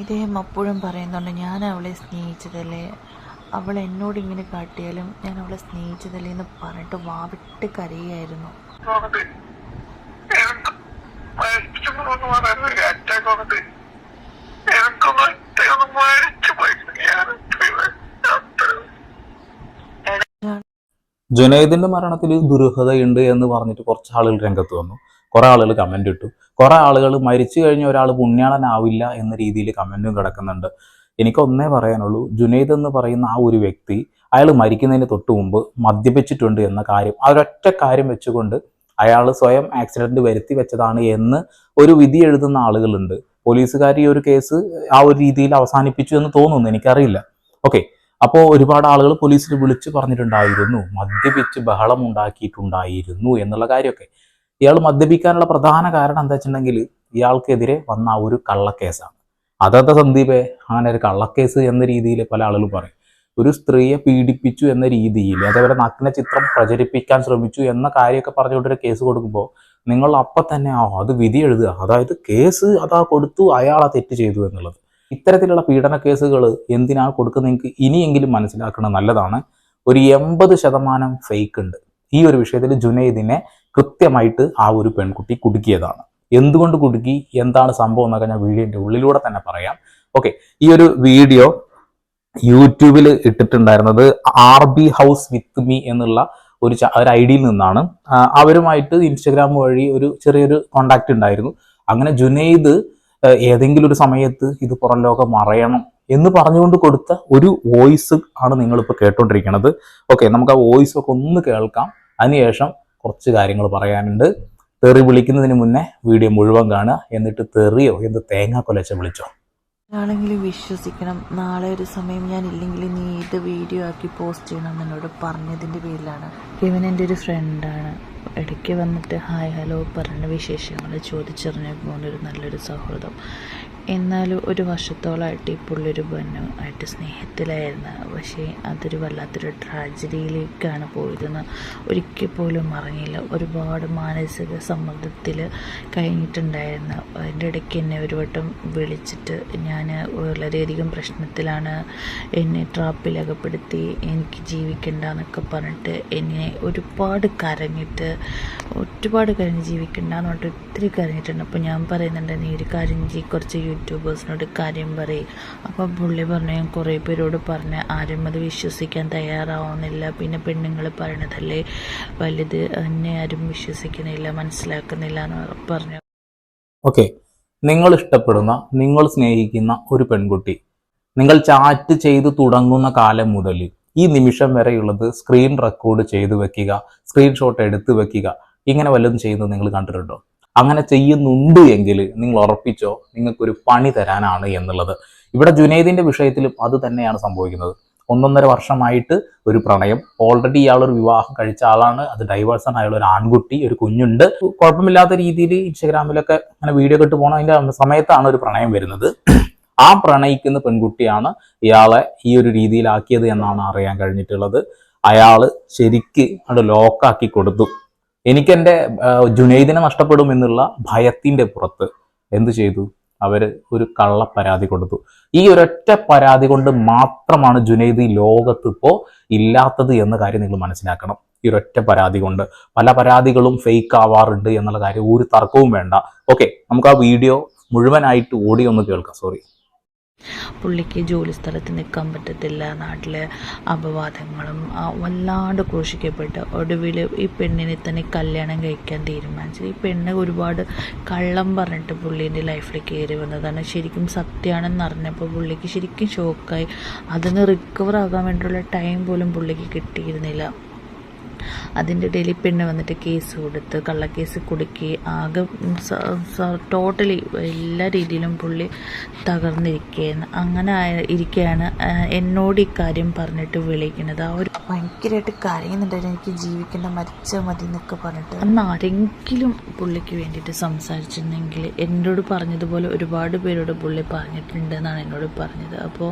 ഇദ്ദേഹം അപ്പോഴും പറയുന്നുണ്ട് ഞാൻ അവളെ സ്നേഹിച്ചതല്ലേ? അവൾ എന്നോട് ഇങ്ങനെ കാട്ടിയാലും ഞാൻ അവളെ സ്നേഹിച്ചതല്ലേ എന്ന് പറഞ്ഞിട്ട് വാവിട്ട് കരയായിരുന്നു ജുനൈദിന്റെ മരണത്തിൽ ദുരൂഹതയുണ്ട് എന്ന് പറഞ്ഞിട്ട് കുറച്ച് ആളുകൾ രംഗത്ത് വന്നു. കുറെ ആളുകൾ കമന്റ് ഇട്ടു. കുറെ ആളുകൾ മരിച്ചു കഴിഞ്ഞ ഒരാൾ പുണ്യാളനാവില്ല എന്ന രീതിയിൽ കമന്റും കിടക്കുന്നുണ്ട്. എനിക്ക് ഒന്നേ പറയാനുള്ളൂ ജുനൈദ് എന്ന് പറയുന്ന ആ ഒരു വ്യക്തി അയാൾ മരിക്കുന്നതിന് തൊട്ട് മുമ്പ് മദ്യപിച്ചിട്ടുണ്ട് എന്ന കാര്യം. ആ ഒരൊറ്റ കാര്യം വെച്ചുകൊണ്ട് അയാൾ സ്വയം ആക്സിഡന്റ് വരുത്തി വെച്ചതാണ് എന്ന് ഒരു വിധി എഴുതുന്ന ആളുകളുണ്ട്. പോലീസുകാർ ഈ ഒരു കേസ് ആ ഒരു രീതിയിൽ അവസാനിപ്പിച്ചു എന്ന് തോന്നുന്നു എനിക്കറിയില്ല. ഓക്കെ അപ്പോൾ ഒരുപാട് ആളുകൾ പോലീസിൽ വിളിച്ച് പറഞ്ഞിട്ടുണ്ടായിരുന്നു മദ്യപിച്ച് ബഹളം ഉണ്ടാക്കിയിട്ടുണ്ടായിരുന്നു എന്നുള്ള കാര്യമൊക്കെ. ഇയാൾ മദ്യപിക്കാനുള്ള പ്രധാന കാരണം എന്താ വെച്ചിട്ടുണ്ടെങ്കിൽ ഇയാൾക്കെതിരെ വന്ന ആ ഒരു കള്ളക്കേസാണ്. അതെന്താ സന്ദീപെ അങ്ങനെ ഒരു കള്ളക്കേസ് എന്ന രീതിയിൽ പല ആളുകളും പറയും. ഒരു സ്ത്രീയെ പീഡിപ്പിച്ചു എന്ന രീതിയിൽ അതേപോലെ നഗ്ന ചിത്രം പ്രചരിപ്പിക്കാൻ ശ്രമിച്ചു എന്ന കാര്യമൊക്കെ പറഞ്ഞുകൊണ്ടൊരു കേസ് കൊടുക്കുമ്പോൾ നിങ്ങൾ അപ്പം തന്നെ ആ അത് വിധി എഴുതുക. അതായത് കേസ് അതാ കൊടുത്തു അയാൾ ആ തെറ്റ് ചെയ്തു എന്നുള്ളത്. ഇത്തരത്തിലുള്ള പീഡന കേസുകൾ എന്തിനാണ് കൊടുക്കുന്നത് നിങ്ങൾക്ക് ഇനിയെങ്കിലും മനസ്സിലാക്കണം നല്ലതാണ്. ഒരു എൺപത് ശതമാനം ഫേക്ക് ഉണ്ട്. ഈ ഒരു വിഷയത്തിൽ ജുനൈദിനെ കൃത്യമായിട്ട് ആ ഒരു പെൺകുട്ടി കുടുക്കിയതാണ്. എന്തുകൊണ്ട് കുടുക്കി? എന്താണ് സംഭവം എന്നൊക്കെ ഞാൻ വീഡിയോന്റെ ഉള്ളിലൂടെ തന്നെ പറയാം. ഓക്കെ ഈ ഒരു വീഡിയോ യൂട്യൂബിൽ ഇട്ടിട്ടുണ്ടായിരുന്നത് R B house with me എന്നുള്ള ഒരു ഒരു ഐ ഡിയിൽ നിന്നാണ്. അവരുമായിട്ട് ഇൻസ്റ്റഗ്രാം വഴി ഒരു ചെറിയൊരു കോണ്ടാക്ട് ഉണ്ടായിരുന്നു. അങ്ങനെ ജുനൈദ് ഏതെങ്കിലും ഒരു സമയത്ത് ഇത് പുറം ലോകം അറിയണം എന്ന് പറഞ്ഞുകൊണ്ട് കൊടുത്ത ഒരു വോയിസ് ആണ് നിങ്ങളിപ്പോൾ കേട്ടോണ്ടിരിക്കുന്നത് ഓക്കെ നമുക്ക് ആ വോയിസ് ഒക്കെ ഒന്ന് കേൾക്കാം. അതിനുശേഷം കുറച്ച് കാര്യങ്ങൾ പറയാനുണ്ട്. തെറി വിളിക്കുന്നതിന് മുന്നേ വീഡിയോ മുഴുവൻ കാണുക. എന്നിട്ട് തെറിയോ എന്ത് തേങ്ങ കൊലച്ച വിളിച്ചോ. നാളെങ്കിലും വിശ്വസിക്കണം. നാളെ ഒരു സമയം ഞാൻ ഇല്ലെങ്കിൽ നീ ഇത് വീഡിയോ ആക്കി പോസ്റ്റ് ചെയ്യണം എന്ന് എന്നോട് പറഞ്ഞതിന്റെ പേരിലാണ്. കെവിൻ എന്റെ ഒരു ഫ്രണ്ടാണ് ഇടയ്ക്ക് വന്നിട്ട് ഹായ് ഹലോ പറഞ്ഞ വിശേഷങ്ങൾ ചോദിച്ചറിഞ്ഞു പോകുന്ന ഒരു നല്ലൊരു സൗഹൃദം. എന്നാലും ഒരു വർഷത്തോളമായിട്ട് ഈ പുള്ളൊരു ബന്നു ആയിട്ട് സ്നേഹത്തിലായിരുന്നു. പക്ഷേ അതൊരു വല്ലാത്തൊരു ട്രാജഡിയിലേക്കാണ് പോയതെന്ന് ഒരിക്കൽ പോലും അറിഞ്ഞില്ല. ഒരുപാട് മാനസിക സമ്മർദ്ദത്തിൽ കഴിഞ്ഞിട്ടുണ്ടായിരുന്നു. അതിന്റെ ഇടയ്ക്ക് എന്നെ ഒരു വട്ടം വിളിച്ചിട്ട് ഞാൻ വളരെയധികം പ്രശ്നത്തിലാണ്. എന്നെ ട്രാപ്പിലകപ്പെടുത്തി എനിക്ക് ജീവിക്കണ്ട എന്നൊക്കെ പറഞ്ഞിട്ട് എന്നെ ഒരുപാട് കരഞ്ഞിട്ട് ഒരുപാട് കരഞ്ഞ് ജീവിക്കണ്ട എന്ന് പറഞ്ഞിട്ട് ഒത്തിരി കരഞ്ഞിട്ടുണ്ട്. അപ്പോൾ ഞാൻ പറയുന്നുണ്ട് നീ ഒരു കാര്യം കുറച്ച് യൂട്യൂബേഴ്സിനോട് കാര്യം പറയും. അപ്പോൾ പുള്ളി പറഞ്ഞു ഞാൻ കുറേ പേരോട് പറഞ്ഞ് ആരും അത് വിശ്വസിക്കാൻ തയ്യാറാവുന്നില്ല. പിന്നെ പെണ്ണുങ്ങൾ പറയണതല്ലേ വലുത് എന്നെ ആരും വിശ്വസിക്കുന്നില്ല മനസ്സിലാക്കുന്നില്ല എന്ന് പറഞ്ഞു. ഓക്കെ നിങ്ങൾ ഇഷ്ടപ്പെടുന്ന നിങ്ങൾ സ്നേഹിക്കുന്ന ഒരു പെൺകുട്ടി നിങ്ങൾ ചാറ്റ് ചെയ്ത് തുടങ്ങുന്ന കാലം മുതൽ ഈ നിമിഷം വരെയുള്ളത് സ്ക്രീൻ റെക്കോർഡ് ചെയ്തു വെക്കുക സ്ക്രീൻഷോട്ട് എടുത്ത് വെക്കുക ഇങ്ങനെ വല്ലതും ചെയ്യുന്നത് നിങ്ങൾ കണ്ടിട്ടുണ്ടോ? അങ്ങനെ ചെയ്യുന്നുണ്ട് എങ്കിൽ നിങ്ങൾ ഉറപ്പിച്ചോ നിങ്ങൾക്കൊരു പണി തരാനാണ് എന്നുള്ളത്. ഇവിടെ ജുനൈദിന്റെ വിഷയത്തിലും അത് തന്നെയാണ് സംഭവിക്കുന്നത്. ഒന്നൊന്നര വർഷമായിട്ട് ഒരു പ്രണയം. ഓൾറെഡി ഇയാളൊരു വിവാഹം കഴിച്ച ആളാണ്. അത് ഡൈവേഴ്സൺ ആയുള്ള ഒരു ആൺകുട്ടി ഒരു കുഞ്ഞുണ്ട്. കുഴപ്പമില്ലാത്ത രീതിയിൽ ഇൻസ്റ്റഗ്രാമിലൊക്കെ അങ്ങനെ വീഡിയോ കെട്ട് ഇട്ട് പോകണം അതിന്റെ സമയത്താണ് ഒരു പ്രണയം വരുന്നത്. ആ പ്രണയിക്കുന്ന പെൺകുട്ടിയാണ് ഇയാളെ ഈ ഒരു രീതിയിലാക്കിയത് എന്നാണ് അറിയാൻ കഴിഞ്ഞിട്ടുള്ളത്. അയാൾ ശരിക്ക് അത് ലോക്കാക്കി കൊടുത്തു. എനിക്കെന്റെ ആ, ജുനൈദിനെ നഷ്ടപ്പെടും എന്നുള്ള ഭയത്തിന്റെ പുറത്ത് എന്ത് ചെയ്തു? അവർ ഒരു കള്ള പരാതി കൊടുത്തു. ഈ ഒരൊറ്റ പരാതി കൊണ്ട് മാത്രമാണ് ജുനൈദ് ലോകത്ത് ഇപ്പോൾ ഇല്ലാത്തത് എന്ന കാര്യം നിങ്ങൾ മനസ്സിലാക്കണം. ഈ ഒരൊറ്റ പരാതി കൊണ്ട്. പല പരാതികളും ഫേക്ക് ആവാറുണ്ട് എന്നുള്ള കാര്യം ഒരു തർക്കവും വേണ്ട. ഓക്കെ നമുക്ക് ആ വീഡിയോ മുഴുവനായിട്ട് ഓടി ഒന്ന് കേൾക്കാം. സോറി പുള്ളിക്ക് ജോലി സ്ഥലത്ത് നിൽക്കാൻ പറ്റത്തില്ല. നാട്ടിലെ അപവാദങ്ങളും വല്ലാണ്ട് ക്രൂശിക്കപ്പെട്ട് ഒടുവിൽ ഈ പെണ്ണിനെ തന്നെ കല്യാണം കഴിക്കാൻ തീരുമാനിച്ചു ഈ പെണ്ണ് ഒരുപാട് കള്ളം പറഞ്ഞിട്ട് പുള്ളീന്റെ ലൈഫിൽ കയറി വന്നതാണ്. ശരിക്കും സത്യമാണെന്ന് അറിഞ്ഞപ്പോൾ പുള്ളിക്ക് ശരിക്കും ഷോക്കായി. അതിന് റിക്കവർ ആകാൻ വേണ്ടിയുള്ള ടൈം പോലും പുള്ളിക്ക് കിട്ടിയിരുന്നില്ല. അതിന്റെ ഇടയിൽ പെണ്ണ് വന്നിട്ട് കേസ് കൊടുത്ത് കള്ളക്കേസ് കുടുക്കി ആകെ ടോട്ടലി എല്ലാ രീതിയിലും പുള്ളി തകർന്നിരിക്കുകയാണ് അങ്ങനെ ഇരിക്കുകയാണ് എന്നോട് ഇക്കാര്യം പറഞ്ഞിട്ട് വിളിക്കുന്നത്. ആ ഒരു ഭയങ്കരമായിട്ട് കരയുന്നുണ്ടായിരുന്നു. എനിക്ക് ജീവിക്കേണ്ട മരിച്ച മതി എന്നൊക്കെ പറഞ്ഞിട്ട്. അന്ന് ആരെങ്കിലും പുള്ളിക്ക് വേണ്ടിയിട്ട് സംസാരിച്ചിരുന്നെങ്കിൽ എന്നോട് പറഞ്ഞതുപോലെ ഒരുപാട് പേരോട് പുള്ളി പറഞ്ഞിട്ടുണ്ട് എന്നാണ് എന്നോട് പറഞ്ഞത്. അപ്പോൾ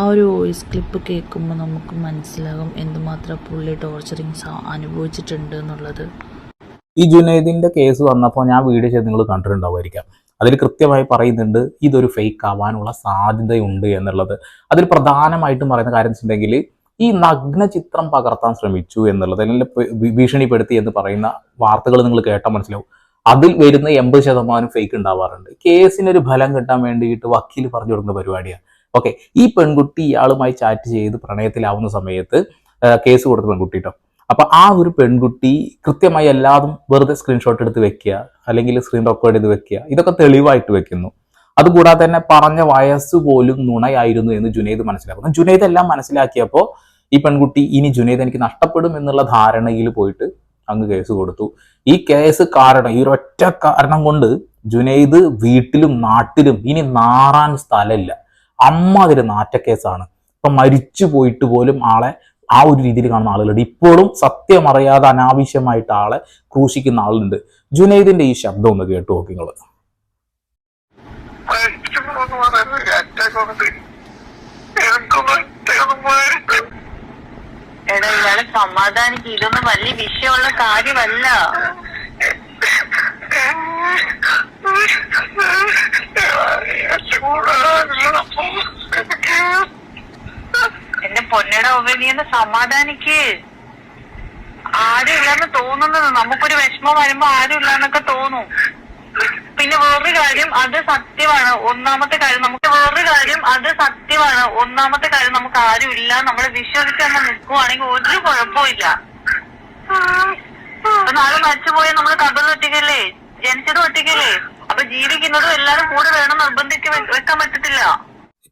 ആ ഒരു വോയിസ് ക്ലിപ്പ് കേൾക്കുമ്പോൾ നമുക്ക് മനസ്സിലാകും എന്തുമാത്രം പുള്ളി ടോർച്ചറിങ് അനുഭവിച്ചിട്ടുണ്ട് എന്നുള്ളത് ഈ ജുനൈദിന്റെ കേസ് വന്നപ്പോൾ ഞാൻ വീഡിയോ ചെയ്ത് നിങ്ങൾ കണ്ടിട്ടുണ്ടാവുമായിരിക്കാം. അതിൽ കൃത്യമായി പറയുന്നുണ്ട് ഇതൊരു ഫേക്ക് ആവാനുള്ള സാധ്യതയുണ്ട് എന്നുള്ളത്. അതിൽ പ്രധാനമായിട്ടും പറയുന്ന കാര്യം വെച്ചിട്ടുണ്ടെങ്കിൽ ഈ നഗ്ന ചിത്രം പകർത്താൻ ശ്രമിച്ചു എന്നുള്ളത് അല്ലെങ്കിൽ ഭീഷണിപ്പെടുത്തി എന്ന് പറയുന്ന വാർത്തകൾ നിങ്ങൾ കേട്ടാൽ മനസ്സിലാവും. അതിൽ വരുന്ന എൺപത് ശതമാനം ഫേക്ക് ഉണ്ടാവാറുണ്ട്. കേസിനൊരു ഫലം കിട്ടാൻ വേണ്ടിയിട്ട് വക്കീൽ പറഞ്ഞു കൊടുക്കുന്ന പരിപാടിയാണ് ഓക്കെ ഈ പെൺകുട്ടി ഇയാളുമായി ചാറ്റ് ചെയ്ത് പ്രണയത്തിലാവുന്ന സമയത്ത് കേസ് കൊടുത്ത പെൺകുട്ടി കേട്ടോ അപ്പൊ ആ ഒരു പെൺകുട്ടി കൃത്യമായി എല്ലാതും വെറുതെ സ്ക്രീൻഷോട്ട് എടുത്ത് വെക്കുക അല്ലെങ്കിൽ സ്ക്രീൻ റെക്കോർഡ് ചെയ്ത് വെക്കുക ഇതൊക്കെ തെളിവായിട്ട് വെക്കുന്നു. അതുകൂടാതെ തന്നെ പറഞ്ഞ വയസ്സ് പോലും നുണയായിരുന്നു എന്ന് ജുനൈദ് മനസ്സിലാക്കുന്നു. ജുനൈദ് എല്ലാം മനസ്സിലാക്കിയപ്പോൾ ഈ പെൺകുട്ടി ഇനി ജുനൈദ് എനിക്ക് നഷ്ടപ്പെടും എന്നുള്ള ധാരണയിൽ പോയിട്ട് അങ്ങ് കേസ് കൊടുത്തു. ഈ കേസ് കാരണം ഈ ഒറ്റ കാരണം കൊണ്ട് ജുനൈദ് വീട്ടിലും നാട്ടിലും ഇനി നാറാൻ സ്ഥലമില്ല. അമ്മാതിരി നാറ്റക്കേസാണ്. ഇപ്പൊ മരിച്ചു പോയിട്ട് പോലും ആളെ ആ ഒരു രീതിയിൽ കാണുന്ന ആളുകളുണ്ട്. ഇപ്പോഴും സത്യം അറിയാതെ അനാവശ്യമായിട്ട് ആളെ ക്രൂശിക്കുന്ന ആളുണ്ട് ജുനൈദിന്റെ ഈ ശബ്ദം ഒന്ന് കേട്ടു നോക്കി നിങ്ങൾ. എടാ ഇയാളെ സമാധാനിക്ക്. ഇതൊന്നും വലിയ വിഷയമുള്ള കാര്യമല്ല. എന്റെ പൊന്നട ഒവ നീ ഒന്ന് സമാധാനിക്ക്. ആരും ഇല്ലാന്ന് തോന്നുന്നത് നമുക്കൊരു വിഷമം വരുമ്പോ ആരും ഇല്ലാന്നൊക്കെ തോന്നും. പിന്നെ വേറൊരു കാര്യം അത് സത്യമാണ്. ഒന്നാമത്തെ കാര്യം നമുക്ക് വേറൊരു കാര്യം അത് സത്യമാണ്. ഒന്നാമത്തെ കാര്യം നമുക്ക് ആരും ഇല്ല നമ്മൾ വിശ്വസിച്ച് നിൽക്കുവാണെങ്കിൽ ഒരു കുഴപ്പമില്ല നാളെ മരിച്ചുപോയ നമ്മൾ കബറിൽ ഒറ്റയ്ക്കല്ലേ? ജനിച്ചത് ഒറ്റയ്ക്കല്ലേ? അപ്പൊ ജീവിക്കുന്നതും എല്ലാരും കൂടെ വേണം നിർബന്ധിച്ച് വെ- വെക്കാൻ പറ്റത്തില്ല.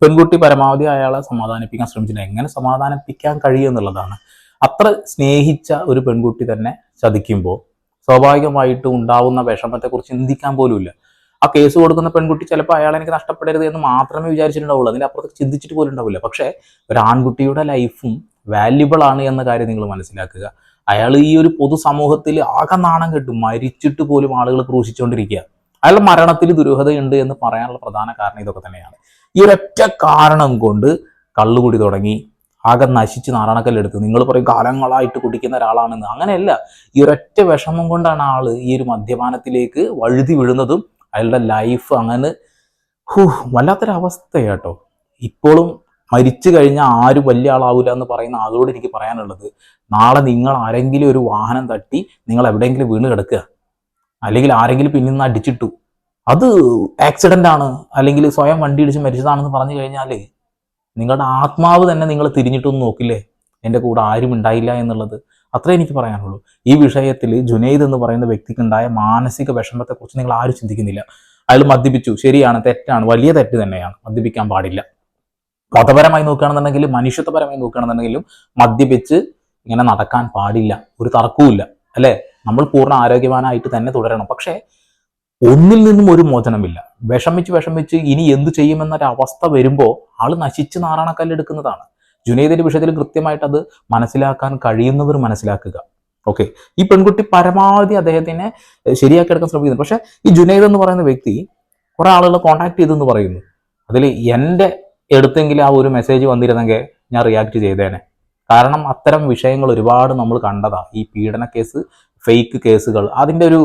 പെൺകുട്ടി പരമാവധി അയാളെ സമാധാനിപ്പിക്കാൻ ശ്രമിച്ചിട്ടുണ്ട്. എങ്ങനെ സമാധാനിപ്പിക്കാൻ കഴിയും എന്നുള്ളതാണ്. അത്ര സ്നേഹിച്ച ഒരു പെൺകുട്ടി തന്നെ ചതിക്കുമ്പോൾ സ്വാഭാവികമായിട്ട് ഉണ്ടാവുന്ന വിഷമത്തെക്കുറിച്ച് ചിന്തിക്കാൻ പോലുമില്ല. ആ കേസ് കൊടുക്കുന്ന പെൺകുട്ടി ചിലപ്പോൾ അയാൾ എനിക്ക് നഷ്ടപ്പെടരുത് എന്ന് മാത്രമേ വിചാരിച്ചിട്ടുണ്ടാവുള്ളൂ. അതിന്റെ അപ്പുറത്ത് ചിന്തിച്ചിട്ട് പോലും ഉണ്ടാവില്ല. പക്ഷേ ഒരു ആൺകുട്ടിയുടെ ലൈഫും വാല്യുബിൾ ആണ് എന്ന കാര്യം നിങ്ങൾ മനസ്സിലാക്കുക. അയാൾ ഈ ഒരു പൊതുസമൂഹത്തിൽ ആകെ നാണം കെട്ടും. മരിച്ചിട്ട് പോലും ആളുകൾ ക്രൂശിച്ചുകൊണ്ടിരിക്കുക. അയാളുടെ മരണത്തിൽ ദുരൂഹതയുണ്ട് എന്ന് പറയാനുള്ള പ്രധാന കാരണം ഇതൊക്കെ തന്നെയാണ്. ഈ ഒരൊറ്റ കാരണം കൊണ്ട് കള്ളുകുടി തുടങ്ങി. ആകെ നശിച്ച് നാരണക്കല്ലെടുത്ത് നിങ്ങൾ പറയും കാലങ്ങളായിട്ട് കുടിക്കുന്ന ഒരാളാണെന്ന്. അങ്ങനെയല്ല. ഈ ഒരൊറ്റ വിഷമം കൊണ്ടാണ് ആൾ ഈ ഒരു മദ്യപാനത്തിലേക്ക് വഴുതി വീഴുന്നതും അയാളുടെ ലൈഫ് അങ്ങനെ ഹൂ വല്ലാത്തൊരവസ്ഥ കേട്ടോ ഇപ്പോഴും മരിച്ചു കഴിഞ്ഞാൽ ആരും വലിയ ആളാവില്ല എന്ന് പറയുന്ന ആളോട് എനിക്ക് പറയാനുള്ളത് നാളെ നിങ്ങൾ ആരെങ്കിലും ഒരു വാഹനം തട്ടി നിങ്ങൾ എവിടെയെങ്കിലും വീണ് കിടക്കുക. അല്ലെങ്കിൽ ആരെങ്കിലും പിന്നിൽ നിന്ന് അടിച്ചിട്ടു. അത് ആക്സിഡന്റ് ആണ് അല്ലെങ്കിൽ സ്വയം വണ്ടി ഇടിച്ച് മരിച്ചതാണെന്ന് പറഞ്ഞു കഴിഞ്ഞാൽ നിങ്ങളുടെ ആത്മാവ് തന്നെ നിങ്ങൾ തിരിഞ്ഞിട്ടൊന്നും നോക്കില്ലേ? എന്റെ കൂടെ ആരും ഉണ്ടായില്ല എന്നുള്ളത്. അത്രേ എനിക്ക് പറയാനുള്ളൂ. ഈ വിഷയത്തിൽ ജുനൈദ് എന്ന് പറയുന്ന വ്യക്തിക്ക് ഉണ്ടായ മാനസിക വിഷമത്തെക്കുറിച്ച് നിങ്ങൾ ആരും ചിന്തിക്കുന്നില്ല. അയാൾ മദ്യപിച്ചു. ശരിയാണ് തെറ്റാണ്. വലിയ തെറ്റ് തന്നെയാണ്. മദ്യപിക്കാൻ പാടില്ല. മതപരമായി നോക്കുകയാണെന്നുണ്ടെങ്കിലും മനുഷ്യത്വപരമായി നോക്കുകയാണെന്നുണ്ടെങ്കിലും മദ്യപിച്ച് ഇങ്ങനെ നടക്കാൻ പാടില്ല. ഒരു തർക്കവുമില്ല. അല്ലേ? നമ്മൾ പൂർണ ആരോഗ്യവാനായിട്ട് തന്നെ തുടരണം. പക്ഷേ ഒന്നിൽ നിന്നും ഒരു മോചനമില്ല. വിഷമിച്ച് വിഷമിച്ച് ഇനി എന്ത് ചെയ്യുമെന്നൊരു അവസ്ഥ വരുമ്പോൾ ആൾ നശിച്ച് നാറാണക്കല്ലെടുക്കുന്നതാണ് ജുനൈദിന്റെ വിഷയത്തിൽ കൃത്യമായിട്ട് അത് മനസ്സിലാക്കാൻ കഴിയുന്നവർ മനസ്സിലാക്കുക. ഓക്കെ ഈ പെൺകുട്ടി പരമാവധി അദ്ദേഹത്തിനെ ശരിയാക്കി എടുക്കാൻ ശ്രമിക്കുന്നു. പക്ഷേ ഈ ജുനൈദ് എന്ന് പറയുന്ന വ്യക്തി കുറെ ആളുകൾ കോൺടാക്ട് ചെയ്തെന്ന് പറയുന്നു. അതിൽ എന്റെ എടുത്തെങ്കിലും ആ ഒരു മെസ്സേജ് വന്നിരുന്നെങ്കിൽ ഞാൻ റിയാക്ട് ചെയ്തേനെ. കാരണം അത്തരം വിഷയങ്ങൾ ഒരുപാട് നമ്മൾ കണ്ടതാണ് ഈ പീഡന കേസ് ഫേക്ക് കേസുകൾ അതിന്റെ ഒരു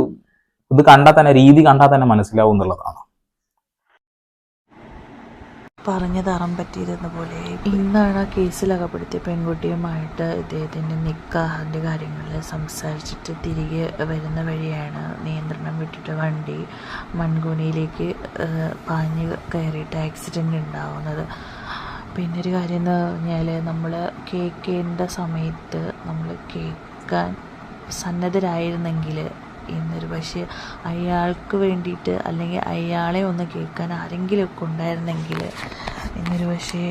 ഇത് കണ്ടാൽ തന്നെ രീതി കണ്ടാൽ തന്നെ മനസ്സിലാവും എന്നുള്ളതാണ്. പറഞ്ഞത് അറം പറ്റിയിരുന്ന പോലെ ഇന്നാണ് ആ കേസിൽ അകപ്പെടുത്തിയ പെൺകുട്ടിയുമായിട്ട് ഇദ്ദേഹത്തിന്റെ നിക്കാഹിന്റെ കാര്യങ്ങൾ സംസാരിച്ചിട്ട് തിരികെ വരുന്ന വഴിയാണ് നിയന്ത്രണം വിട്ടിട്ട് വണ്ടി മൺകുണിയിലേക്ക് പാഞ്ഞ് കയറിയിട്ട് ആക്സിഡന്റ് ഉണ്ടാവുന്നത്. പിന്നെ ഒരു കാര്യം എന്ന് പറഞ്ഞാൽ നമ്മൾ കേൾക്കേണ്ട സമയത്ത് നമ്മൾ കേൾക്കാൻ സന്നദ്ധരായിരുന്നെങ്കിൽ ഇന്നൊരു പക്ഷേ അയാൾക്ക് വേണ്ടിയിട്ട് അല്ലെങ്കിൽ അയാളെ ഒന്ന് കേൾക്കാൻ ആരെങ്കിലുമൊക്കെ ഉണ്ടായിരുന്നെങ്കിൽ ഇന്നൊരു പക്ഷേ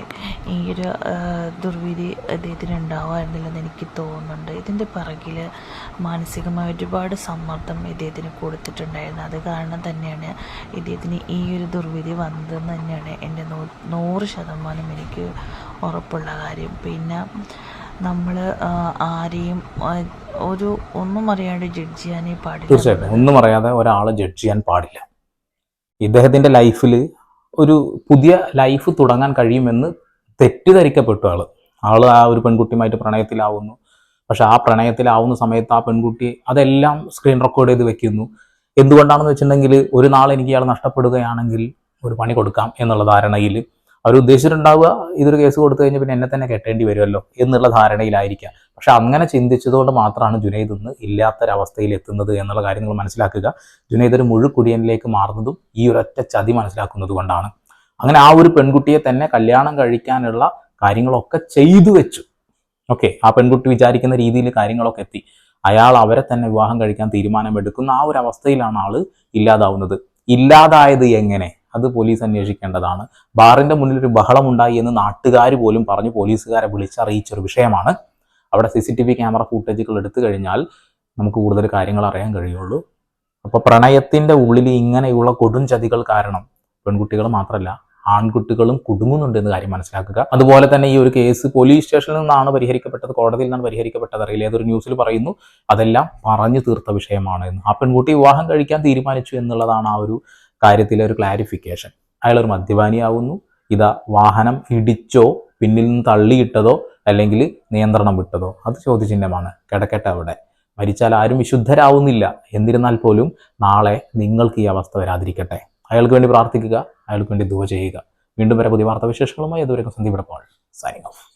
ഈ ഒരു ദുർവിധി അദ്ദേഹത്തിന് ഉണ്ടാവുമായിരുന്നില്ലെന്ന് എനിക്ക് തോന്നുന്നുണ്ട്. ഇതിന്റെ പിറകിൽ മാനസികമായ ഒരുപാട് സമ്മർദ്ദം ഇദ്ദേഹത്തിന് കൊടുത്തിട്ടുണ്ടായിരുന്നു. അത് കാരണം തന്നെയാണ് ഇദ്ദേഹത്തിന് ഈ ഒരു ദുർവിധി വന്നതെന്ന് തന്നെയാണ് എന്റെ നൂ നൂറ് ശതമാനം എനിക്ക് ഉറപ്പുള്ള കാര്യം. പിന്നെ നമ്മൾ ആരെയും ഒരു ഒന്നും അറിയാണ്ട് ജഡ്ജ് ചെയ്യാനേ പാടില്ല. തീർച്ചയായിട്ടും. ഒന്നും അറിയാതെ ഒരാളെ ജഡ്ജ് ചെയ്യാൻ പാടില്ല. ഇദ്ദേഹത്തിന്റെ ലൈഫിൽ ഒരു പുതിയ ലൈഫ് തുടങ്ങാൻ കഴിയുമെന്ന് തെറ്റിദ്ധരിക്കപ്പെട്ടു ആൾ. ആൾ ആ ഒരു പെൺകുട്ടിയുമായിട്ട് പ്രണയത്തിലാവുന്നു. പക്ഷെ ആ പ്രണയത്തിലാവുന്ന സമയത്ത് ആ പെൺകുട്ടി അതെല്ലാം സ്ക്രീൻ റെക്കോർഡ് ചെയ്ത് വെക്കുന്നു. എന്തുകൊണ്ടാണെന്ന് വെച്ചിട്ടുണ്ടെങ്കിൽ ഒരു നാൾ എനിക്ക് ഇയാൾ നഷ്ടപ്പെടുകയാണെങ്കിൽ ഒരു പണി കൊടുക്കാം എന്നുള്ള ധാരണയിൽ അവർ ഉദ്ദേശിച്ചിട്ടുണ്ടാവുക ഇതൊരു കേസ് കൊടുത്തു കഴിഞ്ഞാൽ പിന്നെ എന്നെ തന്നെ കെട്ടേണ്ടി വരുമല്ലോ എന്നുള്ള ധാരണയിലായിരിക്കാം. പക്ഷെ അങ്ങനെ ചിന്തിച്ചതുകൊണ്ട് മാത്രമാണ് ജുനൈദ് ഇന്ന് ഇല്ലാത്തൊരവസ്ഥയിൽ എത്തുന്നത് എന്നുള്ള കാര്യങ്ങൾ മനസ്സിലാക്കുക. ജുനൈദ് ഒരു മുഴുക്കുടിയനിലേക്ക് മാറുന്നതും ഈ ഒരൊറ്റ ചതി മനസ്സിലാക്കുന്നത് കൊണ്ടാണ്. അങ്ങനെ ആ ഒരു പെൺകുട്ടിയെ തന്നെ കല്യാണം കഴിക്കാനുള്ള കാര്യങ്ങളൊക്കെ ചെയ്തു വെച്ചു. ഓക്കെ ആ പെൺകുട്ടി വിചാരിക്കുന്ന രീതിയിൽ കാര്യങ്ങളൊക്കെ എത്തി. അയാൾ അവരെ തന്നെ വിവാഹം കഴിക്കാൻ തീരുമാനമെടുക്കുന്ന ആ ഒരു അവസ്ഥയിലാണ് ആൾ ഇല്ലാതാവുന്നത്. ഇല്ലാതായത് എങ്ങനെ? അത് പോലീസ് അന്വേഷിക്കേണ്ടതാണ്. ബാറിന്റെ മുന്നിൽ ഒരു ബഹളമുണ്ടായി എന്ന് നാട്ടുകാർ പോലും പറഞ്ഞു പോലീസുകാരെ വിളിച്ചറിയിച്ച ഒരു വിഷയമാണ്. അവിടെ C C T V camera ഫൂട്ടേജുകൾ എടുത്തു കഴിഞ്ഞാൽ നമുക്ക് കൂടുതൽ കാര്യങ്ങൾ അറിയാൻ കഴിയുള്ളൂ. അപ്പോൾ പ്രണയത്തിന്റെ ഉള്ളിൽ ഇങ്ങനെയുള്ള കൊടും ചതികൾ കാരണം പെൺകുട്ടികൾ മാത്രമല്ല ആൺകുട്ടികളും കുടുങ്ങുന്നുണ്ട് എന്ന കാര്യം മനസ്സിലാക്കുക. അതുപോലെ തന്നെ ഈ ഒരു കേസ് പോലീസ് സ്റ്റേഷനിൽ നിന്നാണ് പരിഹരിക്കപ്പെട്ടത് കോടതിയിൽ നിന്നാണ് പരിഹരിക്കപ്പെട്ടത്. അറിയില്ല ഏതൊരു ന്യൂസിൽ പറയുന്നു അതെല്ലാം പറഞ്ഞു തീർത്ത വിഷയമാണ് എന്ന്. ആ പെൺകുട്ടി വിവാഹം കഴിക്കാൻ തീരുമാനിച്ചു എന്നുള്ളതാണ് ആ ഒരു കാര്യത്തിലെ ഒരു ക്ലാരിഫിക്കേഷൻ അയാൾ ഒരു മദ്യപാനിയാവുന്നു. ഇതാ വാഹനം ഇടിച്ചോ പിന്നിൽ നിന്ന് തള്ളിയിട്ടതോ അല്ലെങ്കിൽ നിയന്ത്രണം വിട്ടതോ? അത് ചോദ്യചിഹ്നമാണ്. കിടക്കട്ടെ അവിടെ. മരിച്ചാൽ ആരും വിശുദ്ധരാവുന്നില്ല. എന്നിരുന്നാൽ പോലും നാളെ നിങ്ങൾക്ക് ഈ അവസ്ഥ വരാതിരിക്കട്ടെ. അയാൾക്ക് വേണ്ടി പ്രാർത്ഥിക്കുക അയാൾക്ക് വേണ്ടി ദുവ ചെയ്യുക. വീണ്ടും വരെ പുതിയ വാർത്താവിശേഷങ്ങളുമായി. അതുവരെ സന്ദീപ് പാൾ സൈനിങ് ഓഫ്